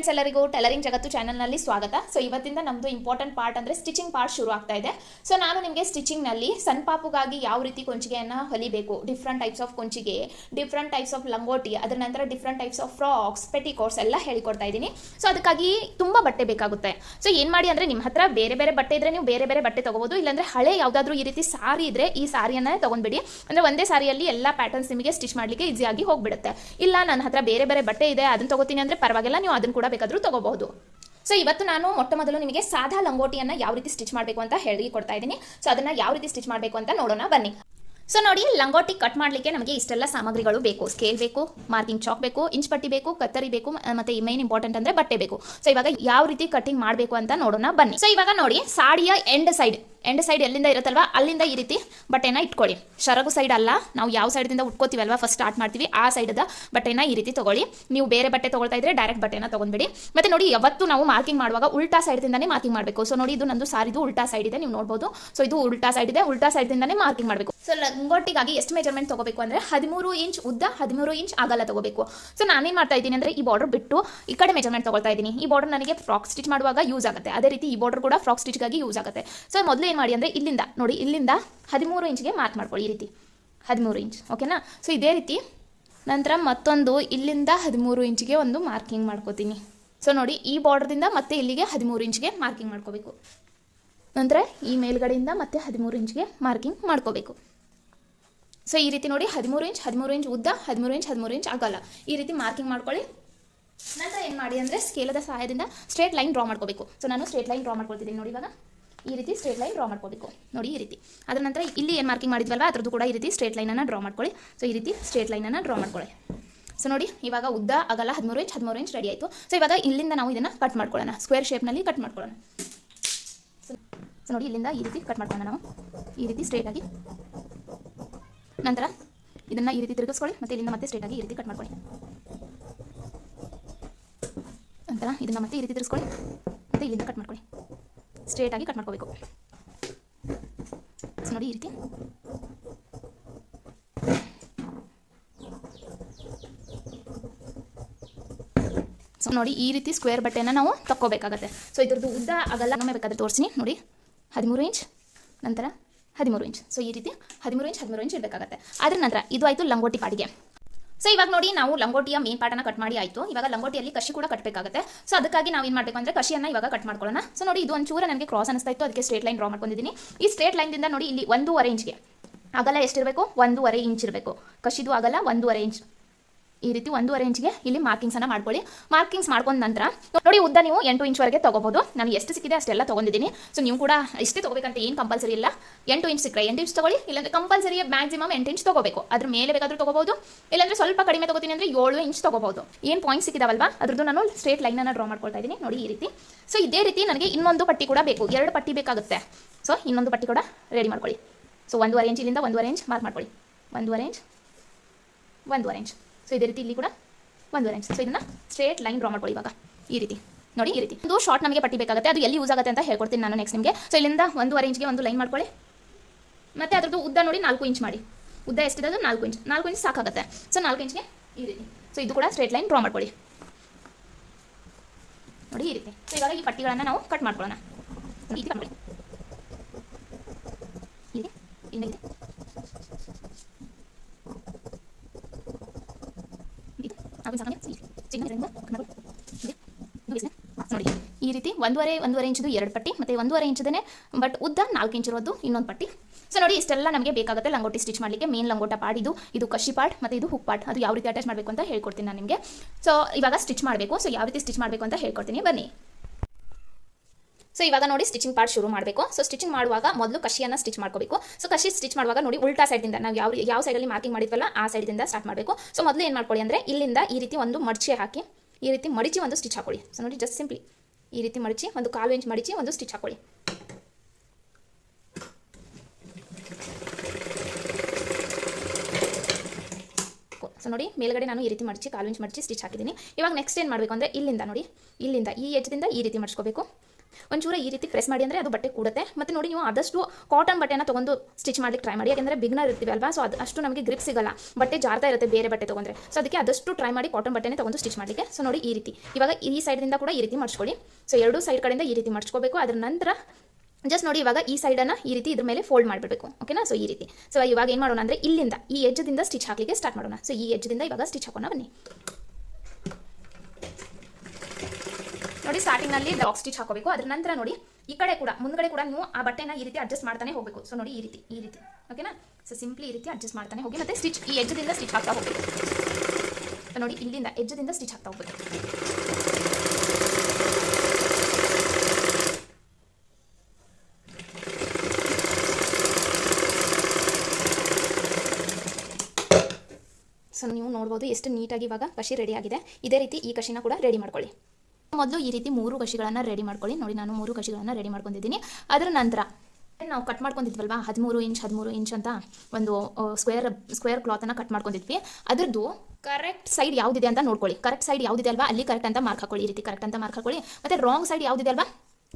Friends ಎಲ್ಲರಿಗೂ tailoring ಜಗತ್ತು ಚಾನಲ್ನಲ್ಲಿ ಸ್ವಾಗತ. ಸೊ ಇವತ್ತಿಂದ ನಮ್ಮದು ಇಂಪಾರ್ಟೆಂಟ್ ಪಾರ್ಟ್ ಅಂದರೆ ಸ್ಟಿಚಿಂಗ್ ಪಾರ್ಟ್ ಶುರು ಆಗ್ತಾ ಇದೆ. ಸೊ ನಾನು ನಿಮಗೆ ಸ್ಟಿಚಿಂಗ್ನಲ್ಲಿ ಸಣ್ಣ ಪಾಪುಗಾಗಿ ಯಾವ ರೀತಿ ಕೊಂಚಿಗೆಯನ್ನು ಹೊಲಿಬೇಕು ಡಿಫ್ರೆಂಟ್ ಟೈಪ್ಸ್ ಆಫ್ ಕೊಂಚಿಗೆ ಡಿಫ್ರೆಂಟ್ ಟೈಪ್ಸ್ ಆಫ್ ಲಂಗೋಟಿ, ಅದರ ನಂತರ different types of frocks petticoats ಎಲ್ಲ ಹೇಳಿಕೊಡ್ತಾ ಇದ್ದೀನಿ. ಸೊ ಅದಕ್ಕಾಗಿ ತುಂಬ ಬಟ್ಟೆ ಬೇಕಾಗುತ್ತೆ. ಸೊ ಏನು ಮಾಡಿ ಅಂದರೆ ನಿಮ್ಮ ಹತ್ರ ಬೇರೆ ಬೇರೆ ಬಟ್ಟೆ ಇದ್ರೆ ನೀವು ಬೇರೆ ಬೇರೆ ಬಟ್ಟೆ ತಗೋಬೋದು, ಇಲ್ಲಾಂದ್ರೆ ಹಳೆ ಯಾವುದಾದ್ರೂ ಈ ರೀತಿ ಸಾರಿ ಇದ್ರೆ ಈ ಸಾರಿಯನ್ನ ತಗೊಂಡ್ಬಿಡಿ. ಅಂದರೆ ಒಂದೇ ಸಾರಿಯಲ್ಲಿ ಎಲ್ಲ ಪ್ಯಾಟರ್ನ್ಸ್ ನಿಮಗೆ ಸ್ಟಿಚ್ ಮಾಡಲಿಕ್ಕೆ ಈಸಿಯಾಗಿ ಹೋಗ್ಬಿಡುತ್ತೆ. ಇಲ್ಲ, ನನ್ನ ಹತ್ರ ಬೇರೆ ಬೇರೆ ಬಟ್ಟೆ ಇದೆ, ಅದನ್ನ ತಗೋತೀನಿ ಅಂದರೆ ಪರವಾಗಿಲ್ಲ, ನೀವು ಅದನ್ನು ಕೂಡ ಬೇಕಾದರೂ ತಗೋಬಹುದು. ಸೊ ಇವತ್ತು ನಾನು ಮೊಟ್ಟ ಮೊದಲು ನಿಮಗೆ ಸಾದಾ ಲಂಗೋಟಿಯನ್ನು ಯಾವ ರೀತಿ ಸ್ಟಿಚ್ ಮಾಡಬೇಕು ಅಂತ ಹೇಳಿ ಕೊಡ್ತಾ ಇದ್ದೀನಿ. ಸೊ ಅದನ್ನು ಯಾವ ರೀತಿ ಸ್ಟಿಚ್ ಮಾಡಬೇಕು ಅಂತ ನೋಡೋಣ, ಬನ್ನಿ. ಸೊ ನೋಡಿ, ಲಂಗೋಟಿ ಕಟ್ ಮಾಡಲಿಕ್ಕೆ ನಮಗೆ ಇಷ್ಟೆಲ್ಲ ಸಾಮಗ್ರಿಗಳು ಬೇಕು. ಸ್ಕೇಲ್ ಬೇಕು, ಮಾರ್ಕಿಂಗ್ ಚಾಕ್ ಬೇಕು, ಇಂಚ್ ಪಟ್ಟಿ ಬೇಕು, ಕತ್ತರಿ ಬೇಕು ಮತ್ತೆ ಮೇನ್ ಇಂಪಾರ್ಟೆಂಟ್ ಅಂದ್ರೆ ಬಟ್ಟೆ ಬೇಕು. ಸೊ ಇವಾಗ ಯಾವ ರೀತಿ ಕಟಿಂಗ್ ಮಾಡಬೇಕು ಅಂತ ನೋಡೋಣ, ಬನ್ನಿ. ಸೊ ಇವಾಗ ನೋಡಿ, ಸಾಡಿಯ ಎಂಡ್ ಸೈಡ್ ಎಂಡ್ ಸೈಡ್ ಎಲ್ಲಿಂದ ಇರುತ್ತಲ್ವಾ? ಅಲ್ಲಿಂದ ಈ ರೀತಿ ಬಟ್ಟೆನ ಇಟ್ಕೊಳ್ಳಿ. ಶರಗು ಸೈಡ್ ಅಲ್ಲ, ನಾವು ಯಾವ ಸೈಡ್ದಿಂದ ಉಟ್ಕೋತೀವಲ್ವಾ? ಫಸ್ಟ್ ಸ್ಟಾರ್ಟ್ ಮಾಡ್ತೀವಿ ಆ ಸೈಡದ ಬಟ್ಟೆನ ಈ ರೀತಿ ತೊಗೊಳ್ಳಿ. ನೀವು ಬೇರೆ ಬಟ್ಟೆ ತೊಗೊಳ್ತಾ ಇದ್ರೆ ಡೈರೆಕ್ಟ್ ಬಟ್ಟೆನ ತೊಗೊಂಡ್ಬಿಡಿ. ಮತ್ತೆ ನೋಡಿ, ಯಾವತ್ತು ನಾವು ಮಾರ್ಕಿಂಗ್ ಮಾಡುವಾಗ ಉಲ್ಟಾ ಸೈಡ್ದಿಂದನೇ ಮಾರ್ಕಿಂಗ್ ಮಾಡಬೇಕು. ಸೊ ನೋಡಿ, ಇದು ನಂದು ಸಾರಿದು ಉಲ್ಟಾ ಸೈಡ್ ಇದೆ, ನೀವು ನೋಡ್ಬೋದು. ಸೊ ಇದು ಉಲ್ಟಾ ಸೈಡ್ ಇದೆ, ಉಲ್ಟಾ ಸೈಡ್ದಿಂದನೇ ಮಾರ್ಕಿಂಗ್ ಮಾಡಬೇಕು. ಸೊ ಲಂಗೋಟಿಗಾಗಿ ಎಷ್ಟು ಮೆಜರ್ಮೆಂಟ್ ತಗೋಬೇಕು ಅಂದ್ರೆ ಹದಿಮೂರು ಇಂಚ್ ಉದ್ದ, ಹದಿಮೂರು ಇಂಚ್ ಆಗಲ್ಲ ತಗೋಬೇಕು. ಸೊ ನಾನೇನು ಮಾಡ್ತಾ ಇದ್ದೀನಿ ಅಂದ್ರೆ ಈ ಬಾರ್ಡರ್ ಬಿಟ್ಟು ಈ ಕಡೆ ಮೆಜರ್ಮೆಂಟ್ ತಗೊಳ್ತಾ ಇದ್ದೀನಿ. ಈ ಬಾರ್ಡರ್ ನನಗೆ ಫ್ರಾಕ್ ಸ್ಟಿಚ್ ಮಾಡುವಾಗ ಯೂಸ್ ಆಗುತ್ತೆ. ಅದೇ ರೀತಿ ಈ ಬಾರ್ಡರ್ ಕೂಡ ಫ್ರಾಕ್ ಸ್ಟಿಚ್ಗಾಗಿ ಯೂಸ್ ಆಗುತ್ತೆ. ಸೊ ಮೊದಲು ಏನು ಮಾಡಿ ಅಂದ್ರೆ ಇಲ್ಲಿಂದ. ನೋಡಿ, ಇಲ್ಲಿಂದ ಹದಿಮೂರು ಇಂಚ್ಗೆ ಮಾರ್ಕ್ ಮಾಡ್ಕೊಳ್ಳಿ ಈ ರೀತಿ. ಹದಿಮೂರು ಇಂಚ್ ಓಕೆನಾ ಸೊ ಇದೇ ರೀತಿ ನಂತರ ಮತ್ತೊಂದು ಇಲ್ಲಿಂದ ಹದಿಮೂರು ಇಂಚ್ಗೆ ಒಂದು ಮಾರ್ಕಿಂಗ್ ಮಾಡ್ಕೋತೀನಿ. ಸೊ ನೋಡಿ, ಈ ಬಾರ್ಡರ್ದಿಂದ ಮತ್ತೆ ಇಲ್ಲಿಗೆ ಹದಿಮೂರು ಇಂಚ್ಗೆ ಮಾರ್ಕಿಂಗ್ ಮಾಡ್ಕೋಬೇಕು. ನಂತರ ಈ ಮೇಲ್ಗಡೆಯಿಂದ ಮತ್ತೆ ಹದಿಮೂರು ಇಂಚ್ಗೆ ಮಾರ್ಕಿಂಗ್ ಮಾಡ್ಕೋಬೇಕು. ಸೊ ಈ ರೀತಿ ನೋಡಿ, ಹದಿಮೂರು ಇಂಚ್ ಹದಿಮೂರು ಇಂಚ್ ಉದ್ದ, ಹದಿಮೂರು ಇಂಚ್ ಹದಿಮೂರು ಇಂಚ್ ಆಗಲ್ಲ ಈ ರೀತಿ ಮಾರ್ಕಿಂಗ್ ಮಾಡ್ಕೊಳ್ಳಿ. ನಂತರ ಏನು ಮಾಡಿ ಅಂದರೆ ಸ್ಕೇಲದ ಸಹಾಯದಿಂದ ಸ್ಟ್ರೇಟ್ ಲೈನ್ ಡ್ರಾ ಮಾಡ್ಕೋಬೇಕು. ಸೊ ನಾನು ಸ್ಟ್ರೇಟ್ ಲೈನ್ ಡ್ರಾ ಮಾಡ್ಕೊಳ್ತಿದ್ದೀನಿ ನೋಡಿ ಇವಾಗ. ಈ ರೀತಿ ಸ್ಟ್ರೇಟ್ ಲೈನ್ ಡ್ರಾ ಮಾಡ್ಕೋಬೇಕು. ನೋಡಿ ಈ ರೀತಿ. ಅದರ ನಂತರ ಇಲ್ಲಿ ಏನು ಮಾರ್ಕಿಂಗ್ ಮಾಡಿದ್ವಲ್ವ? ಅದ್ರದ್ದು ಕೂಡ ಈ ರೀತಿ ಸ್ಟ್ರೇಟ್ ಲೈನನ್ನು ಡ್ರಾ ಮಾಡ್ಕೊಳ್ಳಿ. ಸೊ ಈ ರೀತಿ ಸ್ಟ್ರೇಟ್ ಲೈನನ್ನು ಡ್ರಾ ಮಾಡ್ಕೊಳ್ಳಿ. ಸೊ ನೋಡಿ ಇವಾಗ ಉದ್ದ ಆಗಲ್ಲ ಹದಿಮೂರು ಇಂಚ್ ಹದಿಮೂರು ಇಂಚ್ ರೆಡಿ ಆಯಿತು. ಸೊ ಇವಾಗ ಇಲ್ಲಿಂದ ನಾವು ಇದನ್ನು ಕಟ್ ಮಾಡ್ಕೊಳ್ಳೋಣ. ಸ್ಕ್ವೇರ್ ಶೇಪ್ನಲ್ಲಿ ಕಟ್ ಮಾಡ್ಕೊಳ್ಳೋಣ. ಸೊ ನೋಡಿ ಇಲ್ಲಿಂದ ಈ ರೀತಿ ಕಟ್ ಮಾಡ್ಕೊಳ್ಳೋಣ ನಾವು. ಈ ರೀತಿ ಸ್ಟ್ರೇಟಾಗಿ ನಂತರ ಇದನ್ನು ಈ ರೀತಿ ತಿರುಗಿಸ್ಕೊಳ್ಳಿ. ಮತ್ತೆ ಇಲ್ಲಿಂದ ಮತ್ತೆ ಸ್ಟ್ರೇಟಾಗಿ ಈ ರೀತಿ ಕಟ್ ಮಾಡ್ಕೊಳ್ಳಿ. ನಂತರ ಇದನ್ನ ಮತ್ತೆ ಈ ರೀತಿ ತಿರುಗಿಸ್ಕೊಳ್ಳಿ. ಮತ್ತೆ ಇಲ್ಲಿಂದ ಕಟ್ ಮಾಡ್ಕೊಳ್ಳಿ. ಸ್ಟ್ರೇಟ್ ಆಗಿ ಕಟ್ ಮಾಡ್ಕೋಬೇಕು. ಸೊ ನೋಡಿ ಈ ರೀತಿ. ಸೊ ನೋಡಿ ಈ ರೀತಿ ಸ್ಕ್ವೇರ್ ಬಟ್ಟೆನ ನಾವು ತಕ್ಕೋಬೇಕಾಗತ್ತೆ. ಸೊ ಇದ್ರದ್ದು ಉದ್ದ ಆಗಲ್ಲ ನಮ್ಮೇ ಬೇಕಾದ್ರೆ ತೋರಿಸ್ತೀನಿ. ನೋಡಿ, ಹದಿಮೂರು ಇಂಚ್ ನಂತರ ಹದಿಮೂರು ಇಂಚ್ ಸೊ ಈ ರೀತಿ ಹದಿಮೂರು ಇಂಚ್ ಹದಿಮೂರು ಇಂಚ್ ಇರಬೇಕಾಗತ್ತೆ ಅದರ ನಂತರ ಇದು ಆಯಿತು ಲಂಗೋಟಿ ಪಾಡಿಗೆ. ಸೊ ಇವಾಗ ನೋಡಿ ನಾವು ಲಂಗೋಟಿಯ ಮೇನ್ ಪಾರ್ಟನ್ನ ಕಟ್ ಮಾಡಿ ಆಯಿತು. ಇವಾಗ ಲಂಗೋಟಿಯಲ್ಲಿ ಕಶಿ ಕೂಡ ಕಟ್ಟಬೇಕಾಗುತ್ತೆ ಸೊ ಅದಕ್ಕಾಗಿ ನಾವು ಏನು ಮಾಡಬೇಕು ಅಂದರೆ ಕಷಿಯನ್ನು ಇವಾಗ ಕಟ್ ಮಾಡ್ಕೊಳ್ಳೋಣ. ಸೊ ನೋಡಿ ಇದು ಒಂದು ಚೂರ ನನಗೆ ಕ್ರಾಸ್ ಅನಿಸ್ತಾ ಇತ್ತು, ಅದಕ್ಕೆ ಸ್ಟ್ರೇಟ್ ಲೈನ್ ಡ್ರಾ ಮಾಡ್ಕೊಂಡಿದ್ದೀನಿ. ಈ ಸ್ಟ್ರೇಟ್ ಲೈನ್ದಿಂದ ನೋಡಿ ಇಲ್ಲಿ ಒಂದೂವರೆ ಇಂಚ್ಗೆ ಅಗಲ ಎಷ್ಟಿರಬೇಕು? ಒಂದೂವರೆ ಇಂಚ್ ಇರಬೇಕು. ಕಷಿದು ಅಗಲ ಒಂದೂವರೆ ಇಂಚ್ ಈ ರೀತಿ ಒಂದೂವರೆ ಇಂಚ್ಗೆ ಇಲ್ಲಿ ಮಾರ್ಕಿಂಗ್ಸ್ ಅನ್ನ ಮಾಡ್ಕೊಳ್ಳಿ. ಮಾರ್ಕಿಂಗ್ಸ್ ಮಾಡ್ಕೊಂಡ ನಂತರ ನೋಡಿ ಉದ್ದ ನೀವು ಎಂಟು ಇಂಚ್ವರೆಗೆ ತಗೋಬಹುದು. ನಾನು ಎಷ್ಟು ಸಿಕ್ಕಿದೆ ಅಷ್ಟೆಲ್ಲ ತಗೊಂಡಿದ್ದೀನಿ. ಸೊ ನೀವು ಕೂಡ ಇಷ್ಟೇ ತಗೋಬೇಕಂತ ಏನು ಕಂಪಲ್ಸರಿ ಇಲ್ಲ. ಎಂಟು ಇಂಚ್ ಸಿಕ್ಕರೆ ಎಂಟು ಇಂಚ್ ತಗೊಳ್ಳಿ. ಇಲ್ಲಾಂದ್ರೆ ಕಂಪಲ್ಸರಿ ಮ್ಯಾಕ್ಸಿಮಮ್ ಎಂಟು ಇಂಚ್ ತಗೋಬೇಕು. ಅದ್ರ ಮೇಲೆ ಬೇಕಾದರೂ ತಗೋಬಹುದು. ಇಲ್ಲಾಂದ್ರೆ ಸ್ವಲ್ಪ ಕಡಿಮೆ ತಗೋತೀನಿ ಅಂದ್ರೆ ಏಳು ಇಂಚ್ ತಗೋಬಹುದು. ಏನು ಪಾಯಿಂಟ್ ಸಿಕ್ಕಿದಾವಲ್ವಾ? ಅದ್ರದ್ದು ನಾನು ಸ್ಟ್ರೇಟ್ ಲೈನ್ ಅನ್ನ ಡ್ರಾ ಮಾಡ್ಕೊಳ್ತಾ ಇದ್ದೀನಿ. ನೋಡಿ ಈ ರೀತಿ. ಸೊ ಇದೇ ರೀತಿ ನನಗೆ ಇನ್ನೊಂದು ಪಟ್ಟಿ ಕೂಡ ಬೇಕು. ಎರಡು ಪಟ್ಟಿ ಬೇಕಾಗುತ್ತೆ. ಸೊ ಇನ್ನೊಂದು ಪಟ್ಟಿ ಕೂಡ ರೆಡಿ ಮಾಡ್ಕೊಳ್ಳಿ. ಸೊ ಒಂದೂವರೆ ಇಂಚ್ ಇಲ್ಲಿಂದ ಒಂದೂವರೆ ಇಂಚ್ ಮಾರ್ಕ್ ಮಾಡ್ಕೊಳ್ಳಿ. ಒಂದೂವರೆ ಇಂಚ್ ಒಂದೂವರೆ ಇಂಚ್ ಸೊ ಇದೇ ರೀತಿ ಇಲ್ಲಿ ಕೂಡ ಒಂದೂವರೆ ಇಂಚ್ ಸೊ ಇದನ್ನ ಸ್ಟ್ರೇಟ್ ಲೈನ್ ಡ್ರಾ ಮಾಡ್ಕೊಳ್ಳಿ ಇವಾಗ. ಈ ರೀತಿ. ನೋಡಿ, ಈ ರೀತಿ. ಒಂದು ಶಾರ್ಟ್ ನಮಗೆ ಪಟ್ಟಿ ಬೇಕಾಗುತ್ತೆ. ಅದು ಎಲ್ಲಿ ಯೂಸ್ ಆಗುತ್ತೆ ಅಂತ ಹೇಳ್ಕೊಡ್ತೀನಿ ನಾನು ನೆಕ್ಸ್ಟ್ ನಿಮಗೆ. ಸೊ ಇಲ್ಲಿಂದ ಒಂದೂವರೆ ಇಂಚ್ಗೆ ಒಂದು ಲೈನ್ ಮಾಡ್ಕೊಳ್ಳಿ. ಮತ್ತೆ ಅದ್ರದ್ದು ಉದ್ದ ನೋಡಿ ನಾಲ್ಕು ಇಂಚ್ ಮಾಡಿ. ಉದ್ದ ಎಷ್ಟಿದೆ ಅದು ನಾಲ್ಕು ಇಂಚ್ ನಾಲ್ಕು ಇಂಚ್ ಸಾಕಾಗುತ್ತೆ. ಸೊ ನಾಲ್ಕು ಇಂಚ್ಗೆ ಈ ರೀತಿ. ಸೊ ಇದು ಕೂಡ ಸ್ಟ್ರೇಟ್ ಲೈನ್ ಡ್ರಾ ಮಾಡ್ಕೊಳ್ಳಿ. ನೋಡಿ, ಈ ರೀತಿ. ಸೊ ಇವಾಗ ಈ ಪಟ್ಟಿಗಳನ್ನು ನಾವು ಕಟ್ ಮಾಡ್ಕೊಳ್ಳೋಣ. ಮಾಡಿ ಈ ರೀತಿ. ನೋಡಿ ಈ ರೀತಿ ಒಂದೂವರೆ ಒಂದೂವರೆ ಇಂಚದು ಎರಡು ಪಟ್ಟಿ, ಮತ್ತೆ ಒಂದೂವರೆ ಇಂಚದೇ ಬಟ್ ಉದ್ದ ನಾಲ್ಕು ಇಂಚ್ ಇರೋದು ಇನ್ನೊಂದು ಪಟ್ಟಿ. ಸೊ ನೋಡಿ, ಇಷ್ಟೆಲ್ಲ ನಮಗೆ ಬೇಕಾಗುತ್ತೆ ಲಂಗೋಟಿ ಸ್ಟಿಚ್ ಮಾಡಲಿಕ್ಕೆ. ಮೇನ್ ಲಂಗೋಟ ಪಾರ್ಟ್ ಇದು ಇದು ಕಶಿ ಪಾರ್ಟ್ ಮತ್ತೆ ಇದು ಹುಕ್ ಪಾರ್ಟ್ ಅದು ಯಾವ ರೀತಿ ಅಟ್ಯಾಚ್ ಮಾಡಬೇಕು ಅಂತ ಹೇಳ್ಕೊಡ್ತೀನಿ ನಾನು ನಿಮಗೆ. ಸೊ ಇವಾಗ ಸ್ಟಿಚ್ ಮಾಡಬೇಕು. ಸೊ ಯಾವ ರೀತಿ ಸ್ಟಿಚ್ ಮಾಡಬೇಕು ಅಂತ ಹೇಳ್ಕೊಡ್ತೀನಿ. ಬನ್ನಿ. ಸೊ ಇವಾಗ ನೋಡಿ ಸ್ಟಿಚಿಂಗ್ ಪಾರ್ಟ್ ಶುರು ಮಾಡಬೇಕು. ಸೊ ಸ್ಟಿಚಿಂಗ್ ಮಾಡುವಾಗ ಮೊದಲು ಕಷಿಯನ್ನು ಸ್ಟಿಚ್ ಮಾಡ್ಕೋಬೇಕು. ಸೊ ಕಶಿ ಸ್ಟಿಚ್ ಮಾಡುವಾಗ ನೋಡಿ ಉಲ್ಟಾ ಸೈಡಿಂದ ನಾವು ಯಾವ ಯಾವ ಸೈಡಲ್ಲಿ ಮಾರ್ಕಿಂಗ್ ಮಾಡಿದ್ವಲ್ಲ ಆ ಸೈಡಿಂದ ಸ್ಟಾರ್ಟ್ ಮಾಡಬೇಕು. ಸೊ ಮೊದಲು ಏನು ಮಾಡ್ಕೊಳ್ಳಿ ಅಂದರೆ ಇಲ್ಲಿಂದ ಈ ರೀತಿ ಒಂದು ಮಡಚಿ ಹಾಕಿ, ಈ ರೀತಿ ಮಡಿಚಿ ಒಂದು ಸ್ಟಿಚ್ ಹಾಕೊಳ್ಳಿ. ಸೊ ನೋಡಿ ಜಸ್ಟ್ ಸಿಂಪ್ಲಿ ಈ ರೀತಿ ಮಡಿಚಿ, ಒಂದು ಕಾಲು ಇಂಚ್ ಮಡಿಚಿ ಒಂದು ಸ್ಟಿಚ್ ಹಾಕೊಳ್ಳಿ. ಸೊ ನೋಡಿ ಮೇಲ್ಗಡೆ ನಾನು ಈ ರೀತಿ ಮಡಚಿ, ಕಾಲು ಇಂಚ್ ಮಡಚಿ ಸ್ಟಿಚ್ ಹಾಕಿದ್ದೀನಿ. ಇವಾಗ ನೆಕ್ಸ್ಟ್ ಏನು ಮಾಡಬೇಕು ಅಂದರೆ ಇಲ್ಲಿಂದ ನೋಡಿ, ಇಲ್ಲಿಂದ ಈ ಎಜ್ದಿಂದ ಈ ರೀತಿ ಮಡ್ಸ್ಕೋಬೇಕು ಒಂಚೂರ ಈ ರೀತಿ ಪ್ರೆಸ್ ಮಾಡಿ ಅಂದರೆ ಅದು ಬಟ್ಟೆ ಕೂಡುತ್ತೆ. ಮತ್ತು ನೋಡಿ ನೀವು ಆದಷ್ಟು ಕಾಟನ್ ಬಟ್ಟೆನ ತೊಗೊಂಡು ಸ್ಟಿಚ್ ಮಾಡ್ಲಿಕ್ಕೆ ಟ್ರೈ ಮಾಡಿ. ಯಾಕೆಂದರೆ ಬಿಗ್ನರ್ ಇರ್ತೀವಿ ಅಲ್ವಾ? ಸೊ ಅದು ಅಷ್ಟು ನಮಗೆ ಗ್ರಿಪ್ ಸಿಗಲ್ಲ. ಬಟ್ಟೆ ಜಾರ್ತಾ ಇರುತ್ತೆ ಬೇರೆ ಬಟ್ಟೆ ತೊಗೊಂಡ್ರೆ. ಸೊ ಅದಕ್ಕೆ ಆದಷ್ಟು ಟ್ರೈ ಮಾಡಿ ಕಾಟನ್ ಬಟ್ಟೆನೇ ತೊಗೊಂಡು ಸ್ಟಿಚ್ ಮಾಡಲಿಕ್ಕೆ. ಸೊ ನೋಡಿ ಈ ರೀತಿ. ಇವಾಗ ಈ ಸೈಡಿಂದ ಕೂಡ ಈ ರೀತಿ ಮಾಡಿಸ್ಕೊಳ್ಳಿ. ಸೊ ಎರಡು ಸೈಡ್ ಕಡೆಯಿಂದ ಈ ರೀತಿ ಮಾಡಿಸ್ಕೋಬೇಕು. ಅದರ ನಂತರ ಜಸ್ಟ್ ನೋಡಿ ಇವಾಗ ಈ ಸೈಡನ್ನು ಈ ರೀತಿ ಇದ್ರ ಮೇಲೆ ಫೋಲ್ಡ್ ಮಾಡಿಬಿಡಬೇಕು. ಓಕೆನಾ ಸೊ ಈ ರೀತಿ. ಸೊ ಇವಾಗ ಏನು ಮಾಡೋಣ ಅಂದರೆ ಇಲ್ಲಿಂದ ಈ ಎಜ್ಜದಿಂದ ಸ್ಟಿಚ್ ಹಾಕಲಿಕ್ಕೆ ಸ್ಟಾರ್ಟ್ ಮಾಡೋಣ. ಸೊ ಈ ಎಜ್ಜದಿಂದ ಇವಾಗ ಸ್ಟಿಚ್ ಹಾಕೋಣ ಬನ್ನಿ. ನೋಡಿ ಸ್ಟಾರ್ಟಿಂಗ್ನಲ್ಲಿ ಲಾಕ್ ಸ್ಟಿಚ್ ಹಾಕೋಬೇಕು ಅದ್ರ ನಂತರ ನೋಡಿ, ಈ ಕಡೆ ಕೂಡ, ಮುಂದ್ಗಡೆ ಕೂಡ ನೀವು ಆ ಬಟ್ಟೆನ ಈ ರೀತಿ ಅಡ್ಜಸ್ಟ್ ಮಾಡ್ತಾನೆ ಹೋಗಬೇಕು. ಸೊ ನೋಡಿ ಈ ರೀತಿ ಈ ರೀತಿ. ಓಕೆನಾ ಸೊ ಸಿಂಪ್ಲಿ ಈ ರೀತಿ ಅಡ್ಜಸ್ಟ್ ಮಾಡ್ತಾನೆ ಹೋಗಿ, ಮತ್ತೆ ಸ್ಟಿಚ್ ಈ ಎಜ್ಜದಿಂದ ಸ್ಟಿಚ್ ಹಾಕ್ತಾ ಹೋಗಬೇಕು. ನೋಡಿ, ಇಲ್ಲಿಂದ ಎಜ್ಜದಿಂದ ಸ್ಟಿಚ್ ಹಾಕ್ತಾ ಹೋಗ್ಬೇಕು. ಸೊ ನೀವು ನೋಡ್ಬೋದು, ಎಷ್ಟು ನೀಟಾಗಿ ಇವಾಗ ಕಷಿ ರೆಡಿ ಆಗಿದೆ. ಇದೇ ರೀತಿ ಈ ಕಷಿನ ಕೂಡ ರೆಡಿ ಮಾಡ್ಕೊಳ್ಳಿ. ಮೊದಲು ಈ ರೀತಿ ಮೂರು ಕಷಿಗಳನ್ನು ರೆಡಿ ಮಾಡ್ಕೊಳ್ಳಿ. ನೋಡಿ, ನಾನು ಮೂರು ಕಷಿಗಳನ್ನು ರೆಡಿ ಮಾಡ್ಕೊಂಡಿದ್ದೀನಿ. ಅದರ ನಂತರ ನಾವು ಕಟ್ ಮಾಡ್ಕೊಂಡಿದ್ವಲ್ವಾ? ಹದಿಮೂರು ಇಂಚ್ ಹದಿಮೂರು ಇಂಚ್ ಅಂತ ಒಂದು ಸ್ಕ್ವೇರ್ ಸ್ಕ್ವೇರ್ ಕ್ಲಾತನ್ನು ಕಟ್ ಮಾಡ್ಕೊಂಡಿದ್ವಿ. ಅದರದ್ದು ಕರೆಕ್ಟ್ ಸೈಡ್ ಯಾವುದಿದೆ ಅಂತ ನೋಡ್ಕೊಳ್ಳಿ. ಕರೆಕ್ಟ್ ಸೈಡ್ ಯಾವುದಿದೆ ಅಲ್ವಾ? ಅಲ್ಲಿ ಕರೆಕ್ಟ್ ಅಂತ ಮಾರ್ಕ್ ಹಾಕೊಳ್ಳಿ. ಈ ರೀತಿ ಕರೆಕ್ಟ್ ಅಂತ ಮಾರ್ಕ್ ಹಾಕೊಳ್ಳಿ. ಮತ್ತೆ ರಾಂಗ್ ಸೈಡ್ ಯಾವುದಿದೆ ಅಲ್ವಾ?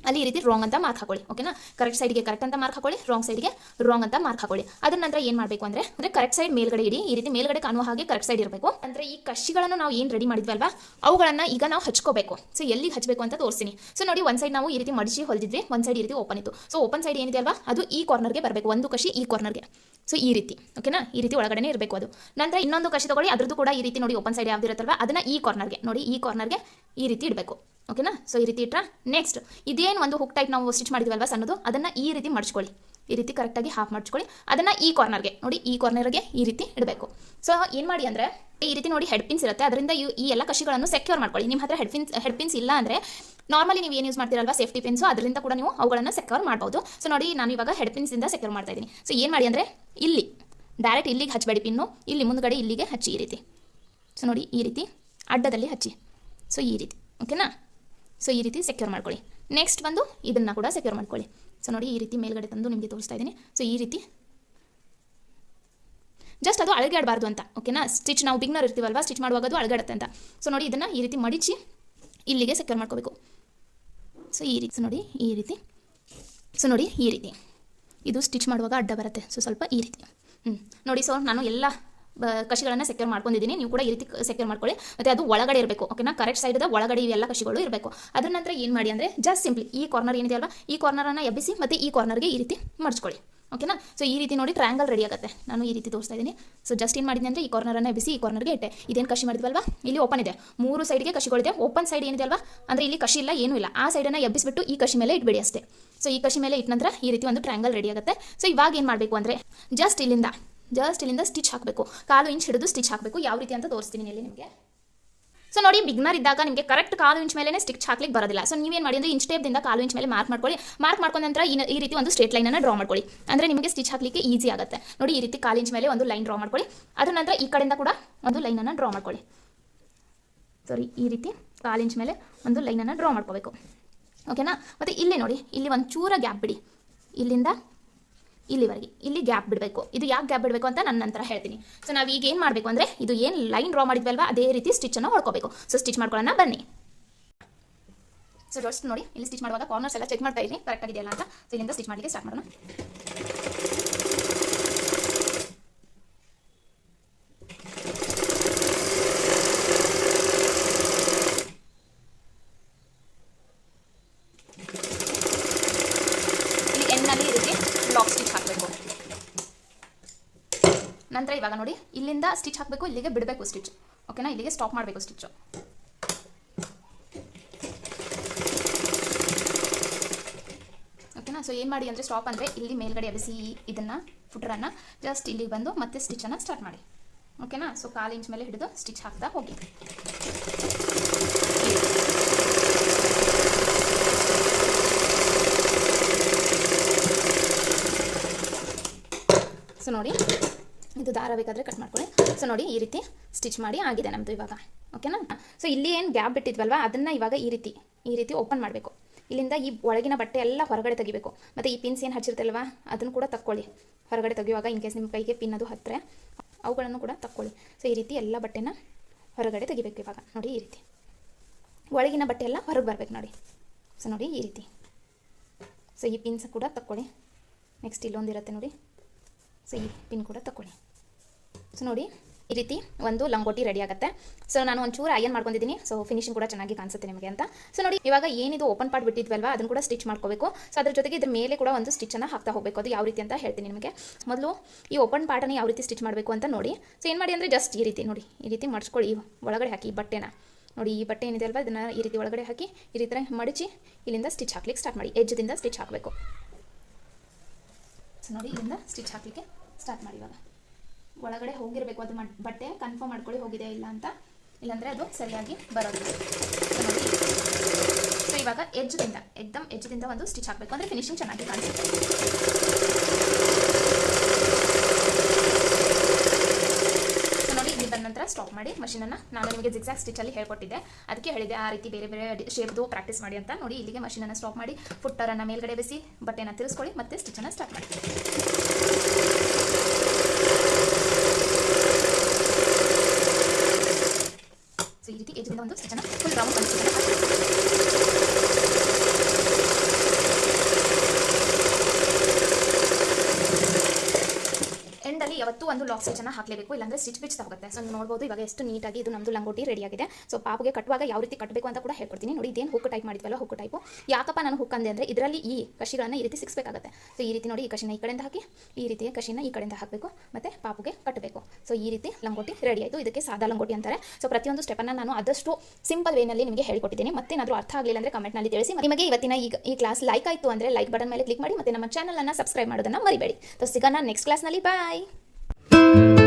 ಅಲ್ಲಿ ಈ ರೀತಿ ರಾಂಗ್ ಅಂತ ಮಾರ್ಕ್ ಹಾಕೊಳ್ಳಿ ಓಕೆನಾ ಕರೆಕ್ಟ್ ಸೈಡ್ಗೆ ಕರೆಕ್ಟ್ ಅಂತ ಮಾರ್ಕ್ ಹಾಕೊಳ್ಳಿ ರಾಂಗ್ ಸೈಡ್ಗೆ ರಾಂಗ್ ಅಂತ ಮಾರ್ಕ್ ಹಾಕೊಳ್ಳಿ. ಅದರ ನಂತರ ಏನು ಮಾಡಬೇಕು ಅಂದ್ರೆ ಅಂದ್ರೆ ಕರೆಕ್ಟ್ ಸೈಡ್ ಮೇಲ್ಗಡೆ ಇಡಿ, ಈ ರೀತಿ ಮೇಲ್ಗಡೆ ಕಾಣುವ ಹಾಗೆ ಕರೆಕ್ಟ್ ಸೈಡ್ ಇರಬೇಕು. ಅಂದ್ರೆ ಈ ಕಷಿಗಳನ್ನು ನಾವು ಏನು ರೆಡಿ ಮಾಡಿದ್ವಲ್ವಾ ಅವುಗಳನ್ನ ಈಗ ನಾವು ಹಚ್ಕೋಬೇಕು. ಸೊ ಎಲ್ಲಿಗೆ ಹಚ್ಚಬೇಕು ಅಂತ ತೋರಿಸ್ತೀನಿ. ಸೊ ನೋಡಿ ಒಂದು ಸೈಡ್ ನಾವು ಈ ರೀತಿ ಮಡಿಸಿ ಹೊಲಿದ್ವಿ ಒಂದು ಸೈಡ್ ಈ ರೀತಿ ಓಪನ್ ಇತ್ತು. ಸೊ ಓಪನ್ ಸೈಡ್ ಏನಿದೆ ಅಲ್ವಾ? ಅದು ಈ ಕಾರ್ನರ್ಗೆ ಬರಬೇಕು, ಒಂದು ಕಷಿ ಈ ಕಾರ್ನರ್ಗೆ ಸೊ ಈ ರೀತಿ ಓಕೆನಾ ಈ ರೀತಿ ಒಳಗಡೆ ಇರಬೇಕು ಅದು. ನಂತರ ಇನ್ನೊಂದು ಕಷಿ ತಗೊಳ್ಳಿ, ಅದ್ರದ್ದು ಕೂಡ ಈ ರೀತಿ ನೋಡಿ ಓಪನ್ ಸೈಡ್ ಯಾವ್ದಿರುತ್ತಲ್ವಾ ಅದನ್ನ ಈ ಕಾರ್ನರ್ಗೆ ನೋಡಿ ಈ ಕಾರ್ನರ್ಗೆ ಈ ರೀತಿ ಇಡಬೇಕು. ಓಕೆನಾ ಸೊ ಈ ರೀತಿ ಇಟ್ರ ನೆಕ್ಸ್ಟ್ ಇದೇನು ಒಂದು ಹುಕ್ ಟೈಪ್ ನಾವು ಸ್ಟಿಚ್ ಮಾಡಿದ್ವಲ್ವಾ ಸಣ್ಣದು? ಅದನ್ನ ಈ ರೀತಿ ಮಡ್ಚ್ಕೊಳ್ಳಿ. ಈ ರೀತಿ ಕರೆಕ್ಟಾಗಿ ಹಾಫ್ ಮಾಡಿಸ್ಕೊಳ್ಳಿ ಅದನ್ನ ಈ ಕಾರ್ನರ್ಗೆ ನೋಡಿ ಈ ಕಾರ್ನರ್ಗೆ ಈ ರೀತಿ ಇಡಬೇಕು. ಸೊ ಏನು ಮಾಡಿ ಅಂದರೆ, ಈ ರೀತಿ ನೋಡಿ ಹೆಡ್ ಪಿನ್ಸ್ ಇರುತ್ತೆ. ಅದರಿಂದ ಈ ಎಲ್ಲ ಕಶಿಗಳನ್ನು ಸೆಕ್ಯೂರ್ ಮಾಡ್ಕೊಳ್ಳಿ. ನಿಮ್ಮ ಹತ್ರ ಹೆಡ್ ಪಿನ್ಸ್ ಹೆಡ್ ಪಿನ್ಸ್ ಇಲ್ಲ ಅಂದರೆ ನಾರ್ಮಲಿ ನೀವು ಏನು ಯೂಸ್ ಮಾಡ್ತೀರಲ್ವಾ? ಸೇಫ್ಟಿ ಪಿನ್ಸು ಅದರಿಂದ ಕೂಡ ನೀವು ಅವುಗಳನ್ನು ಸೆಕ್ಯೂರ್ ಮಾಡ್ಬೋದು. ಸೊ ನೋಡಿ ನಾನು ಇವಾಗ ಹೆಡ್ ಪಿನ್ಸಿಂದ ಸೆಕ್ಯೂರ್ ಮಾಡ್ತಾ ಇದ್ದೀನಿ. ಸೊ ಏನು ಮಾಡಿ ಅಂದರೆ, ಇಲ್ಲಿ ಡೈರೆಕ್ಟ್ ಇಲ್ಲಿಗೆ ಹಚ್ಚಬೇಡಿ ಪಿನ್ನು ಇಲ್ಲಿ ಮುಂದ್ಗಡೆ ಇಲ್ಲಿಗೆ ಹಚ್ಚಿ ಈ ರೀತಿ. ಸೊ ನೋಡಿ ಈ ರೀತಿ ಅಡ್ಡದಲ್ಲಿ ಹಚ್ಚಿ. ಸೊ ಈ ರೀತಿ. ಓಕೆನಾ ಸೊ ಈ ರೀತಿ ಸೆಕ್ಯೂರ್ ಮಾಡ್ಕೊಳ್ಳಿ. ನೆಕ್ಸ್ಟ್ ಬಂದು ಇದನ್ನು ಕೂಡ ಸೆಕ್ಯೂರ್ ಮಾಡ್ಕೊಳ್ಳಿ. ಸೊ ನೋಡಿ ಈ ರೀತಿ ಮೇಲ್ಗಡೆ ತಂದು ನಿಮಗೆ ತೋರಿಸ್ತಾ ಇದ್ದೀನಿ. ಸೊ ಈ ರೀತಿ. ಜಸ್ಟ್ ಅದು ಅಳಗಾಡಬಾರ್ದು ಅಂತ ಓಕೆನಾ ಸ್ಟಿಚ್ ನಾವು ಬಿಗ್ನರ್ ಇರ್ತೀವಲ್ವಾ ಸ್ಟಿಚ್ ಮಾಡುವಾಗ ಅದು ಅಳಗಾಡುತ್ತೆ ಅಂತ. ಸೊ ನೋಡಿ ಇದನ್ನು ಈ ರೀತಿ ಮಡಿಚಿ ಇಲ್ಲಿಗೆ ಸೆಕ್ಯೂರ್ ಮಾಡ್ಕೋಬೇಕು. ಸೊ ಈ ರೀತಿ ನೋಡಿ ಈ ರೀತಿ. ಸೊ ನೋಡಿ ಈ ರೀತಿ. ಇದು ಸ್ಟಿಚ್ ಮಾಡುವಾಗ ಅಡ್ಡ ಬರುತ್ತೆ. ಸೊ ಸ್ವಲ್ಪ ಈ ರೀತಿ. ಹ್ಞೂ ನೋಡಿ ಸೊ ನಾನು ಎಲ್ಲ ಕಶಿಗಳನ್ನು ಸೆಕ್ಯೂರ್ ಮಾಡ್ಕೊಂಡಿದ್ದೀನಿ ನೀವು ಕೂಡ ಈ ರೀತಿ ಸೆಕ್ಯೂರ್ ಮಾಡ್ಕೊಳ್ಳಿ. ಮತ್ತು ಅದು ಒಳಗಡೆ ಇರಬೇಕು ಓಕೆನಾ ಕರೆಕ್ಟ್ ಸೈಡದ ಒಳಗಡೆ ಇವೆಲ್ಲ ಕಶಿಗಳು ಇರಬೇಕು. ಅದರ ನಂತರ ಏನು ಮಾಡಿ ಅಂದರೆ ಜಸ್ಟ್ ಸಿಂಪ್ಲಿ ಈ ಕಾರ್ನರ್ ಏನಿದೆ ಅಲ್ವಾ? ಈ ಕಾರ್ನರನ್ನು ಎಬ್ಬಿಸಿ ಮತ್ತು ಈ ಕಾರ್ನರ್ಗೆ ಈ ರೀತಿ ಮಡ್ಚ್ಕೊಳ್ಳಿ ಓಕೆನಾ ಸೊ ಈ ರೀತಿ ನೋಡಿ ಟ್ರ್ಯಾಂಗಲ್ ರೆಡಿ ಆಗುತ್ತೆ. ನಾನು ಈ ರೀತಿ ತೋರಿಸ್ತಾ ಇದ್ದೀನಿ ಸೊ ಜಸ್ಟ್ ಏನು ಮಾಡಿದ್ದೀನಿ ಅಂದರೆ, ಈ ಕಾರ್ನರನ್ನು ಎಬ್ಬಿಸಿ ಈ ಕಾರ್ನರ್ಗೆ ಇಟ್ಟೆ. ಇದೇನು ಕಷಿ ಮಾಡಿದ್ವಲ್ವಾ ಇಲ್ಲಿ ಓಪನ್ ಇದೆ. ಮೂರು ಸೈಡ್ಗೆ ಕಷಿಗಳಿದೆ ಓಪನ್ ಸೈಡ್ ಏನಿದೆ ಅಲ್ವಾ? ಅಂದರೆ ಇಲ್ಲಿ ಕಷಿ ಇಲ್ಲ, ಏನೂ ಇಲ್ಲ. ಆ ಸೈಡನ್ನು ಎಬ್ಬಿಸಿಬಿಟ್ಟು ಈ ಕಷಿ ಮೇಲೆ ಇಟ್ಬಿಡಿ ಅಷ್ಟೇ. ಸೊ ಈ ಕಷಿ ಮೇಲೆ ಇಟ್ಟ ನಂತರ ಈ ರೀತಿ ಒಂದು ಟ್ರ್ಯಾಂಗಲ್ ರೆಡಿ ಆಗುತ್ತೆ. ಸೊ ಇವಾಗ ಏನು ಮಾಡಬೇಕು ಅಂದರೆ ಜಸ್ಟ್ ಇಲ್ಲಿಂದ ಜಸ್ಟ್ ಇಲ್ಲಿಂದ ಸ್ಟಿಚ್ ಹಾಕಬೇಕು. ಕಾಲು ಇಂಚ್ ಹಿಡಿದು ಸ್ಟಿಚ್ ಹಾಕಬೇಕು. ಯಾವ ರೀತಿ ಅಂತ ತೋರಿಸ್ತೀನಿ ಇಲ್ಲಿ ನಿಮಗೆ. ಸೊ ನೋಡಿ ಬಿಗ್ನರ್ ಇದ್ದಾಗ ನಿಮಗೆ ಕರೆಕ್ಟ್ ಕಾಲು ಇಂಚ್ ಮೇಲೆ ಸ್ಟಿಚ್ ಹಾಕ್ಲಿಕ್ಕೆ ಬರೋದಿಲ್ಲ. ಸೊ ನೀವೇನು ಮಾಡಿ ಅಂದರೆ ಇಂಚ್ ಟೇಪ್ದಿಂದ ಕಾಲು ಇಂಚ್ ಮೇಲೆ ಮಾರ್ಕ್ ಮಾಡ್ಕೊಳ್ಳಿ. ಮಾರ್ಕ್ ಮಾಡ್ಕೊಂಡ ನಂತರ ಈ ರೀತಿ ಒಂದು ಸ್ಟ್ರೇಟ್ ಲೈನನ್ನು ಡ್ರಾ ಮಾಡ್ಕೊಳ್ಳಿ. ಅಂದರೆ ನಿಮಗೆ ಸ್ಟಿಚ್ ಹಾಕಲಿಕ್ಕೆ ಈಸಿ ಆಗುತ್ತೆ. ನೋಡಿ, ಈ ರೀತಿ ಕಾಲು ಇಂಚ್ ಮೇಲೆ ಒಂದು ಲೈನ್ ಡ್ರಾ ಮಾಡ್ಕೊಳ್ಳಿ. ಅದರ ನಂತರ ಈ ಕಡೆಯಿಂದ ಕೂಡ ಒಂದು ಲೈನನ್ನು ಡ್ರಾ ಮಾಡ್ಕೊಳ್ಳಿ. ಸಾರಿ ಈ ರೀತಿ ಕಾಲು ಇಂಚ್ ಮೇಲೆ ಒಂದು ಲೈನನ್ನು ಡ್ರಾ ಮಾಡ್ಕೋಬೇಕು. ಓಕೆನಾ ಮತ್ತು ಇಲ್ಲಿ ನೋಡಿ, ಇಲ್ಲಿ ಒಂದು ಚೂರ ಗ್ಯಾಪ್ ಬಿಡಿ. ಇಲ್ಲಿಂದ ಇಲ್ಲಿವರೆಗೆ. ಇಲ್ಲಿ ಗ್ಯಾಪ್ ಬಿಡಬೇಕು. ಇದು ಯಾಕೆ ಗ್ಯಾಪ್ ಬಿಡಬೇಕು ಅಂತ ನನ್ನ ನಂತರ ಹೇಳ್ತೀನಿ. ಸೊ ನಾವು ಈಗ ಏನು ಮಾಡಬೇಕು ಅಂದರೆ, ಇದು ಏನು ಲೈನ್ ಡ್ರಾ ಮಾಡಿದ್ವಲ್ವಾ, ಅದೇ ರೀತಿ ಸ್ಟಿಚ್ಚನ್ನು ಹೊಡ್ಕೋಬೇಕು. ಸೊ ಸ್ಟಿಚ್ ಮಾಡ್ಕೊಳ್ಳೋಣ, ಬನ್ನಿ. ಸೊ ಜಸ್ಟ್ ನೋಡಿ, ಇಲ್ಲಿ ಸ್ಟಿಚ್ ಮಾಡುವಾಗ ಕಾರ್ನರ್ಸ್ ಎಲ್ಲ ಚೆಕ್ ಮಾಡ್ತಾ ಇದ್ದೀನಿ ಕರೆಕ್ಟ್ ಆಗಿದೆಯಲ್ಲ ಅಂತ. ಸೊ ಇಲ್ಲಿಂದ ಸ್ಟಿಚ್ ಮಾಡಲಿಕ್ಕೆ ಸ್ಟಾರ್ಟ್ ಮಾಡೋಣ ಇಲ್ಲಿ ಎಂಡ್ನಲ್ಲಿ ಈ ರೀತಿ ಲಾಕ್ ಸ್ಟಿಚ್ ಹಾಕಬೇಕು ನಂತರ ಇವಾಗ ನೋಡಿ, ಇಲ್ಲಿಂದ ಸ್ಟಿಚ್ ಹಾಕಬೇಕು, ಇಲ್ಲಿಗೆ ಬಿಡಬೇಕು ಸ್ಟಿಚ್ ಓಕೆನಾ ಇಲ್ಲಿಗೆ ಸ್ಟಾಪ್ ಮಾಡಬೇಕು ಸ್ಟಿಚ್ಚು ಓಕೆನಾ ಸೊ ಏನು ಮಾಡಿ ಅಂದರೆ ಸ್ಟಾಪ್ ಅಂದರೆ ಇಲ್ಲಿ ಮೇಲ್ಗಡೆ ಎಬ್ಬಿಸಿ ಇದನ್ನು ಫುಟ್ರನ್ನು ಜಸ್ಟ್ ಇಲ್ಲಿಗೆ ಬಂದು ಮತ್ತೆ ಸ್ಟಿಚನ್ನು ಸ್ಟಾರ್ಟ್ ಮಾಡಿ. ಓಕೆನಾ ಸೊ ಕಾಲು ಇಂಚ್ ಮೇಲೆ ಹಿಡಿದು ಸ್ಟಿಚ್ ಹಾಕ್ತಾ ಹೋಗಿ ಸೊ ನೋಡಿ ಇದು ದಾರ ಬೇಕಾದರೆ ಕಟ್ ಮಾಡ್ಕೊಳ್ಳಿ. ಸೊ ನೋಡಿ ಈ ರೀತಿ ಸ್ಟಿಚ್ ಮಾಡಿ ಆಗಿದೆ ನಮ್ಮದು ಇವಾಗ. ಓಕೆನಾ ಸೊ ಇಲ್ಲಿ ಏನು ಗ್ಯಾಪ್ ಬಿಟ್ಟಿದ್ವಲ್ವ? ಅದನ್ನು ಇವಾಗ ಈ ರೀತಿ ಈ ರೀತಿ ಓಪನ್ ಮಾಡಬೇಕು. ಇಲ್ಲಿಂದ ಈ ಒಳಗಿನ ಬಟ್ಟೆ ಎಲ್ಲ ಹೊರಗಡೆ ತೆಗಿಬೇಕು. ಮತ್ತು ಈ ಪಿನ್ಸ್ ಏನು ಹಚ್ಚಿರ್ತಲ್ವ ಅದನ್ನು ಕೂಡ ತಕ್ಕೊಳ್ಳಿ. ಹೊರಗಡೆ ತೆಗಿಯುವಾಗ ಇನ್ ಕೇಸ್ ನಿಮ್ಮ ಕೈಗೆ ಪಿನ್ ಅದು ಹತ್ತಿರ ಅವುಗಳನ್ನು ಕೂಡ ತಕ್ಕೊಳ್ಳಿ. ಸೊ ಈ ರೀತಿ ಎಲ್ಲ ಬಟ್ಟೆನ ಹೊರಗಡೆ ತೆಗಿಬೇಕು ಇವಾಗ. ನೋಡಿ ಈ ರೀತಿ. ಒಳಗಿನ ಬಟ್ಟೆ ಎಲ್ಲ ಹೊರಗೆ ಬರಬೇಕು ನೋಡಿ. ಸೊ ನೋಡಿ ಈ ರೀತಿ. ಸೊ ಈ ಪಿನ್ಸ್ ಕೂಡ ತಕ್ಕೊಳ್ಳಿ. ನೆಕ್ಸ್ಟ್ ಇಲ್ಲೊಂದಿರುತ್ತೆ ನೋಡಿ. ಸೊ ಈ ಪಿನ್ ಕೂಡ ತಗೊಳ್ಳಿ ಸೊ ನೋಡಿ, ಈ ರೀತಿ ಒಂದು ಲಂಗೋಟಿ ರೆಡಿ ಆಗುತ್ತೆ. ಸೊ ನಾನು ಒಂಚೂರು ಐಯನ್ ಮಾಡ್ಕೊಂಡಿದ್ದೀನಿ. ಸೊ ಫಿನಿಶಿಂಗ್ ಕೂಡ ಚೆನ್ನಾಗಿ ಕಾಣಿಸುತ್ತೆ ನಿಮಗೆ ಅಂತ. ಸೊ ನೋಡಿ, ಇವಾಗ ಏನಿದು ಓಪನ್ ಪಾರ್ಟ್ ಬಿಟ್ಟಿದ್ವಲ್ವಾ, ಅದನ್ನು ಕೂಡ ಸ್ಟಿಚ್ ಮಾಡ್ಕೋಬೇಕು. ಸೊ ಅದ್ರ ಜೊತೆಗೆ ಇದ್ರ ಮೇಲೆ ಕೂಡ ಒಂದು ಸ್ಟಿಚನ್ನು ಹಾಕ್ತಾ ಹೋಗಬೇಕು. ಅದು ಯಾವ ರೀತಿ ಅಂತ ಹೇಳ್ತೀನಿ ನಿಮಗೆ. ಮೊದಲು ಈ ಓಪನ್ ಪಾರ್ಟನ್ನು ಯಾವ ರೀತಿ ಸ್ಟಿಚ್ ಮಾಡಬೇಕು ಅಂತ ನೋಡಿ. ಸೊ ಏನು ಮಾಡಿ ಅಂದರೆ ಜಸ್ಟ್ ಈ ರೀತಿ ನೋಡಿ, ಈ ರೀತಿ ಮಾಡಿಸ್ಕೊಳ್ಳಿ. ಒಳಗಡೆ ಹಾಕಿ ಬಟ್ಟೆನ. ನೋಡಿ, ಈ ಬಟ್ಟೆ ಏನಿದೆ ಅಲ್ವಾ ಇದನ್ನು ಈ ರೀತಿ ಒಳಗಡೆ ಹಾಕಿ ಈ ರೀತಿ ಮಡಚಿ ಇಲ್ಲಿಂದ ಸ್ಟಿಚ್ ಹಾಕ್ಲಿಕ್ಕೆ ಸ್ಟಾರ್ಟ್ ಮಾಡಿ. ಎಜ್ಜದಿಂದ ಸ್ಟಿಚ್ ಹಾಕಬೇಕು. ಸೊ ನೋಡಿ, ಇಲ್ಲಿಂದ ಸ್ಟಿಚ್ ಹಾಕಲಿಕ್ಕೆ ಸ್ಟಾರ್ಟ್ ಮಾಡಿ ಇವಾಗ. ಒಳಗಡೆ ಹೋಗಿರಬೇಕು, ಅದು ಬಟ್ಟೆ ಕನ್ಫರ್ಮ್ ಮಾಡ್ಕೊಳ್ಳಿ ಹೋಗಿದೆ ಇಲ್ಲ ಅಂತ. ಇಲ್ಲಾಂದರೆ ಅದು ಸರಿಯಾಗಿ ಬರೋದಿಲ್ಲ. ಸೊ ಇವಾಗ ಎಜ್ಜದಿಂದ ಎಕ್ದಮ್ ಎಜ್ಜದಿಂದ ಒಂದು ಸ್ಟಿಚ್ ಹಾಕಬೇಕು. ಅಂದರೆ ಫಿನಿಶಿಂಗ್ ಚೆನ್ನಾಗಿ ಕಾಣಿಸುತ್ತೆ. ನೋಡಿ, ಇಲ್ಲಿ ನಂತರ ಸ್ಟಾಪ್ ಮಾಡಿ ಮಷೀನನ್ನು ನಾನು ನಿಮಗೆ ಜಿಗ್ಸಾಕ್ ಸ್ಟಿಚಲ್ಲಿ ಹೇಳ್ಕೊಟ್ಟಿದ್ದೆ. ಅದಕ್ಕೆ ಹೇಳಿದೆ, ಆ ರೀತಿ ಬೇರೆ ಬೇರೆ ಶೇಪ್ದು ಪ್ರಾಕ್ಟೀಸ್ ಮಾಡಿ ಅಂತ. ನೋಡಿ, ಇಲ್ಲಿಗೆ ಮಷೀನನ್ನು ಸ್ಟಾಪ್ ಮಾಡಿ ಫುಟ್ಟರನ್ನು ಮೇಲ್ಗಡೆ ಬಿಸಿ ಬಟ್ಟೆನ ತಿರ್ಸ್ಕೊಳ್ಳಿ ಮತ್ತೆ ಸ್ಟಿಚನ್ನು ಸ್ಟಾರ್ಟ್ ಮಾಡಿ ಸೊ ಈ ರೀತಿ ಎಜ್ಜಿಂದ ಒಂದು ಸ್ಟಿಚನ್ನು ಫುಲ್ ರೌಂಡ್ ಕಲಿಸಿದ್ರೆ ಎಂಡಲ್ಲಿ ಯಾವತ್ತೂ ಒಂದು ಲಾಕ್ ಸ್ಟಿಚನ್ನು ಹಾಕಲೇಬೇಕು. ಇಲ್ಲಾಂದ್ರೆ ಸ್ಟಿಚ್ ಬಿಚ್ ಹೋಗುತ್ತೆ ಸೊ ನೀವು ನೋಡ್ಬೋದು ಇವಾಗ ಎಷ್ಟು ನೀಟಾಗಿ ಇದು ನಮ್ಮದು ಲಂಗೋಟಿ ರೆಡಿ ಆಗಿದೆ. ಸೊ ಪಾಪಗೆ ಕಟ್ಟುವಾಗ ಯಾವ ರೀತಿ ಕಟ್ಟಬೇಕು ಅಂತ ಕೂಡ ಹೇಳ್ಕೊಡ್ತೀನಿ. ನೋಡಿ, ಇದೇನು ಹುಕ್ ಟೈಪ್ ಮಾಡಿದ್ವಲ್ಲ ಹುಕ್ ಟೈಪ್ ಯಾಕಪ್ಪ ನಾನು ಹುಕ್ ಅಂದೆ ಅಂದರೆ ಇದರಲ್ಲಿ ಈ ಕಷಿಗಳನ್ನು ಈ ರೀತಿ ಸಿಕ್ಸ್ಬೇಕಾಗುತ್ತೆ. ಸೊ ಈ ರೀತಿ ನೋಡಿ ಈ ಕಷಿನ ಈ ಕಡೆಯಿಂದ ಹಾಕಿ, ಈ ರೀತಿಯ ಕಷಿನ ಈ ಕಡೆಯಿಂದ ಹಾಕಬೇಕು. ಮತ್ತೆ ಪಾಪುಗೆ ಕಟ್ಟಬೇಕು. ಸೊ ಈ ರೀತಿ ಲಂಗೋಟಿ ರೆಡಿ ಆಯಿತು. ಇದಕ್ಕೆ ಸಾದಾ ಲಂಗೋಟಿ ಅಂತಾರೆ. ಸೊ ಪ್ರತಿಯೊಂದು ಸ್ಟೆಪನ್ನು ನಾನು ಆದಷ್ಟು ಸಿಂಪಲ್ ವೇನಲ್ಲಿ ನಿಮಗೆ ಹೇಳ್ಕೊಟ್ಟಿದ್ದೀನಿ. ಮತ್ತೇನಾದರೂ ಅರ್ಥ ಆಗಲಿಲ್ಲ ಅಂದರೆ ಕಮೆಂಟ್ನಲ್ಲಿ ತಿಳಿಸಿ. ನಿಮಗೆ ಇವತ್ತಿನ ಈಗ, ಈ ಕ್ಲಾಸ್ ಲೈಕ್ ಆಯಿತು ಅಂದರೆ ಲೈಕ್ ಬಟನ್ ಮೇಲೆ ಕ್ಲಿಕ್ ಮಾಡಿ ಮತ್ತೆ ನಮ್ಮ ಚಾನಲನ್ನು ಸಬ್ಸ್ಕ್ರೈಬ್ ಮಾಡೋದನ್ನು ಮರಿಬೇಡಿ. ಸೊ ಸಿಗೋಣ ನೆಕ್ಸ್ಟ್ ಕ್ಲಾಸ್ನಲ್ಲಿ ಬಾಯ್ Música